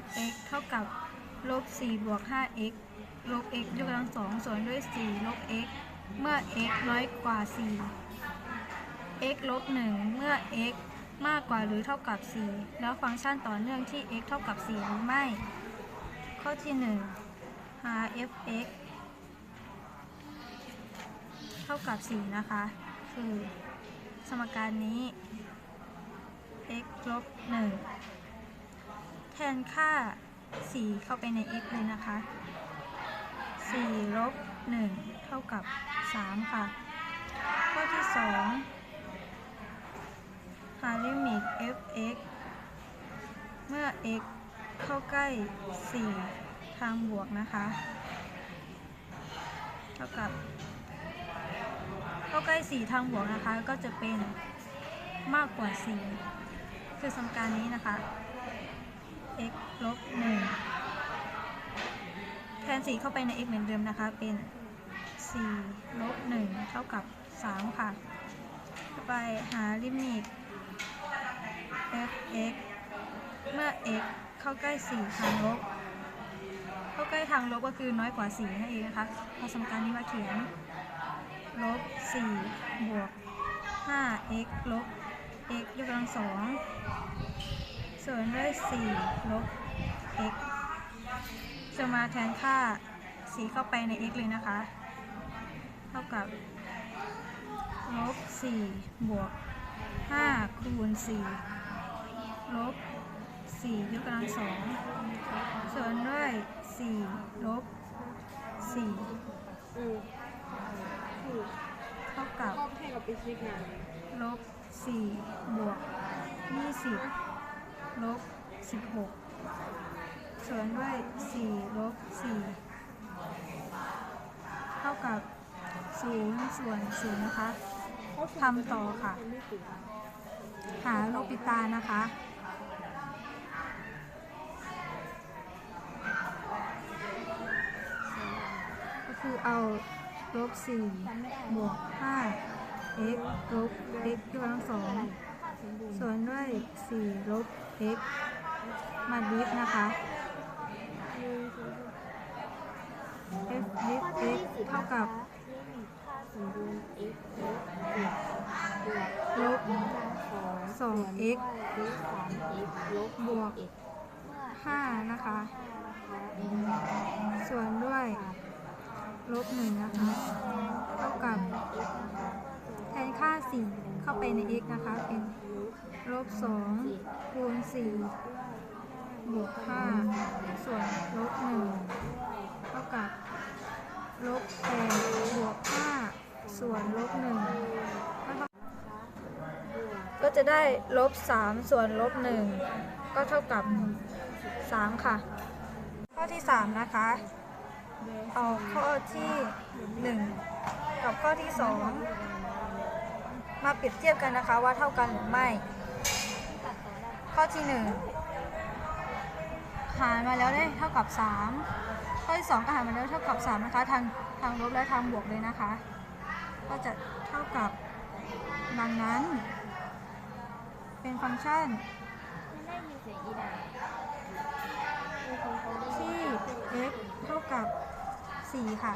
fx เท่ากับลบ4บวก 5x ลบ x ยกกำลังสองส่วนด้วย 4 ลบ x เมื่อ x น้อยกว่า 4 x ลบ 1 เมื่อ x มากกว่าหรือเท่ากับ 4 แล้วฟังก์ชันต่อเนื่องที่ x เท่ากับ 4 หรือไม่ ข้อที่ 1 หา f(x) เท่ากับ 4 นะคะ คือสมการนี้ x ลบ 1 นค่า 4 เข้าไปใน x เลยนะคะ 4 ลบ 1 เท่ากับ 3 ค่ะ ข้อที่ 2 หาลิมิต f(x) เมื่อ x เข้าใกล้ 4 ทางบวกนะคะ เท่ากับ เข้าใกล้ 4 ทางบวกนะคะ ก็จะเป็นมากกว่า 4 คือสมการนี้นะคะ x ลบ1แทน4เข้าไปใน x เหมือนเดิมนะคะ เป็น4ลบ1เท่ากับ3ค่ะ ไปหาลิมิต f(x) เมื่อ x เข้าใกล้ 4 ทางลบ เข้าใกล้ทางลบก็คือน้อยกว่า 4 นั่นเองนะคะเอาสมการนี้มาเขียน ลบ 4 บวก 5x ลบ x ยกกำลังสอง ส่วนด้วย 4 ลบ x จะมาแทนค่า 4 เข้าไปใน x เลยนะคะ เท่ากับ ลบ 4 บวก 5 คูณ 4 ลบ 4 ยกกำลังสองส่วนด้วย 4 ลบ 4 เท่ากับลบ 4 บวก 20 ลบ16ส่วนด้วย4ลบ4เท่ากับ0ส่วน0นะคะทำต่อค่ะ หาโลปิตานะคะก็คือเอาลบ4บวก5 x ลบ x ยกกำลังสอง ส่วนด้วย 4 ลบ x มาดิฟนะคะ f ดิฟ x เท่ากับค่าสมดุล x ลบ 2x ลบ 3x ลบบวก 5 นะคะ ส่วนด้วย ลบ 1 นะคะ เท่ากับ แทนค่า 4 เข้าไปใน x นะคะ เป็น ลบ2คูณ4บวก5ส่วนลบ1เท่ากับลบ8บวก5ส่วนลบ1ก็เท่าก็จะได้ลบ3ส่วนลบ1ก็เท่ากับ3ค่ะ ข้อที่3นะคะ เอาข้อที่1กับข้อที่2 มาเปรียบเทียบกันนะคะว่าเท่ากันหรือไม่ ข้อที่1หารมาแล้วได้เท่ากับ 3 ข้อที่2ก็หารมาแล้วเท่ากับ 3 นะคะ ทางทางลบและทางบวกเลยนะคะ ก็จะเท่ากับดังนั้น เป็นฟังก์ชันที่ x เท่ากับ 4 ค่ะ